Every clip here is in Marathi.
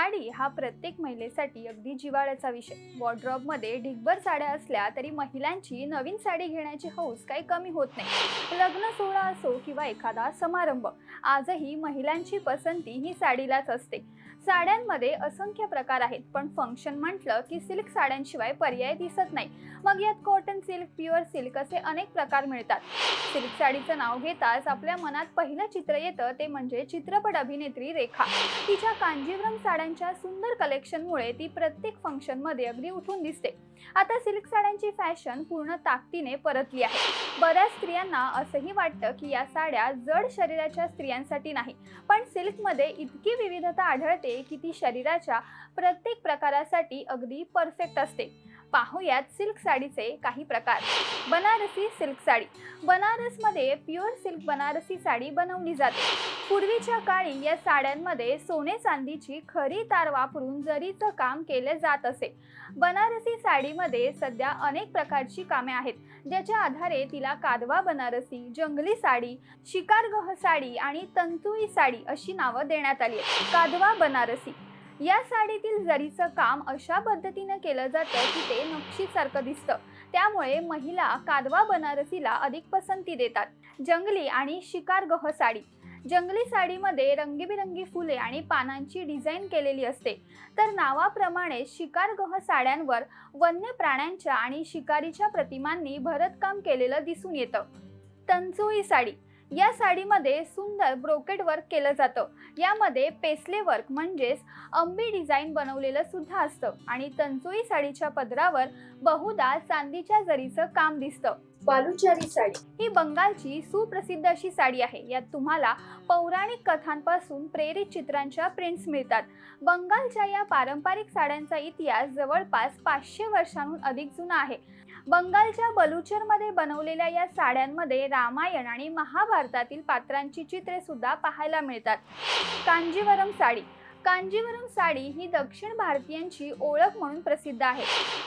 साडी हा प्रत्येक महिलेसाठी अगदी जिव्हाळ्याचा विषय. वॉर्ड्रॉपमध्ये ढिगभर साड्या असल्या तरी महिलांची नवीन साडी घेण्याची हौस काही कमी होत नाही. लग्न सोहळा असो किंवा एखादा समारंभ आजही महिलांची पसंती ही साडीलाच असते. साड्यांमध्ये असंख्य प्रकार आहेत पण फंक्शन म्हटलं की सिल्क साड्यांशिवाय पर्याय दिसत नाही. मग यात कॉटन सिल्क प्युअर सिल्क असे अनेक प्रकार मिळतात. सिल्क साडीचं नाव घेताच आपल्या मनात पहिलं चित्र येतं ते म्हणजे चित्रपट अभिनेत्री रेखा. तिच्या कांजीवरम साड्या साड्यांच्या सुंदर कलेक्शनमुळे ती प्रत्येक फंक्शनमध्ये अगदी उठून दिसते. आता सिल्क साड्यांची फॅशन पूर्ण ताकदीने परतली आहे. बऱ्याच स्त्रियांना असंही वाटतं की या साड्या जड शरीराच्या स्त्रियांसाठी नाही. पण सिल्कमध्ये इतकी विविधता आढळते की ती शरीराच्या प्रत्येक प्रकारासाठी अगदी परफेक्ट असते. पाहूयात सिल्क साडीचे काही प्रकार. बनारसी सिल्क साडी. बनारसमध्ये प्युअर सिल्क बनारसी साडी बनवली जाते. पूर्वीच्या काळी या साड्यांमध्ये सोने चांदीची खरी तार वापरून जरीचं काम केले जात असे. बनारसी साडीमध्ये सध्या अनेक प्रकारची कामे आहेत. ज्याच्या आधारे तिला कादवा बनारसी जंगली साडी शिकारगह साडी आणि तंतुई साडी अशी नावं देण्यात आली आहेत. कादवा बनारसी. या साडीतील जरीचं काम अशा पद्धतीनं केलं जातं की ते नक्षीसारखं दिसतं. त्यामुळे महिला कादवा बनारसीला अधिक पसंती देतात. जंगली आणि शिकारगह साडी. जंगली साडीमध्ये रंगीबिरंगी फुले आणि पानांची डिझाईन केलेली असते. तर नावाप्रमाणे शिकारगह साड्यांवर वन्य प्राण्यांच्या आणि शिकारीच्या प्रतिमांनी भरतकाम केलेलं दिसून येतं. तंचोई साडी. या साडीमध्ये सुंदर ब्रोकेड वर्क केलं जातं. यामध्ये पेसले वर्क म्हणजेच अंबी डिझाईन बनवलेलं सुद्धा असतं. आणि तंचोई साडीच्या पदरावर बहुधा चांदीच्या जरीचं काम दिसतं. बालुचारी साडी. ही बंगालची सुप्रसिद्ध अशी साडी आहे. यात तुम्हाला पौराणिक कथांपासून प्रेरित चित्रांच्या प्रिंट्स मिळतात. बंगालच्या या पारंपरिक साड्यांचा इतिहास जवळपास पाचशे वर्षांहून अधिक जुना आहे. बंगालच्या बलुचरमध्ये बनवलेल्या या साड्यांमध्ये रामायण आणि महाभारतातील पात्रांची चित्रे सुद्धा पाहायला मिळतात. कांजीवरम साडी. कांजीवरम साडी ही दक्षिण भारतीयांची ओळख म्हणून प्रसिद्ध आहे.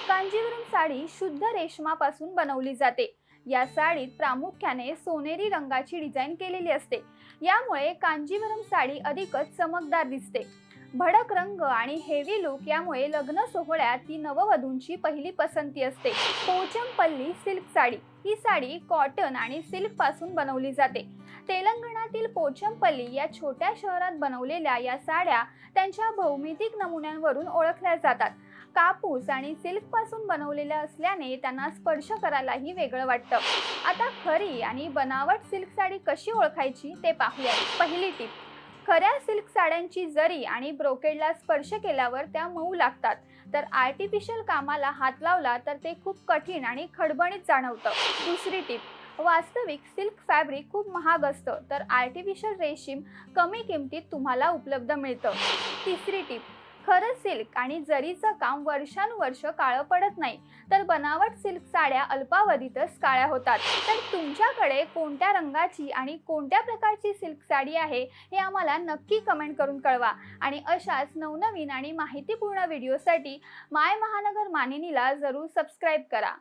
कांजीवरम साडी शुद्ध रेशमापासून बनवली जाते. या साडीत प्रामुख्याने सोनेरी रंगाची डिझाईन केलेली असते. यामुळे कांजीवरम साडी अधिकच चमकदार दिसते. भडक रंग आणि हेवी लुक यामुळे लग्न सोहळ्यात ती नववधूंची पहिली पसंती असते. पोचमपल्ली सिल्क साडी. ही साडी कॉटन आणि सिल्कपासून बनवली जाते. तेलंगणातील पोचमपल्ली या छोट्या शहरात बनवलेल्या या साड्या त्यांच्या भौमितिक नमुन्यांवरून ओळखल्या जातात. कापूस आणि सिल्कपासून बनवलेल्या असल्याने त्यांना स्पर्श करायलाही वेगळं वाटतं. आता खरी आणि बनावट सिल्क साडी कशी ओळखायची ते पाहूया पहिली टीप. खऱ्या सिल्क साड्यांची जरी आणि ब्रोकेडला स्पर्श केल्यावर त्या मऊ लागतात. तर आर्टिफिशियल कामाला हात लावला तर ते खूप कठीण आणि खडबडीत जाणवतं. दुसरी टीप. वास्तविक सिल्क फॅब्रिक खूप महाग असतं तर आर्टिफिशियल रेशीम कमी किमतीत तुम्हाला उपलब्ध मिळतं. तिसरी टीप. खरं सिल्क आणि जरीचं काम वर्षानुवर्ष काळं पडत नाही तर बनावट सिल्क साड्या अल्पावधीतच काळ्या होतात. तर तुमच्याकडे कोणत्या रंगाची आणि कोणत्या प्रकारची सिल्क साडी आहे हे आम्हाला नक्की कमेंट करून कळवा. आणि अशाच नवनवीन आणि माहितीपूर्ण व्हिडिओसाठी माय महानगर मानिनीला जरूर सबस्क्राईब करा.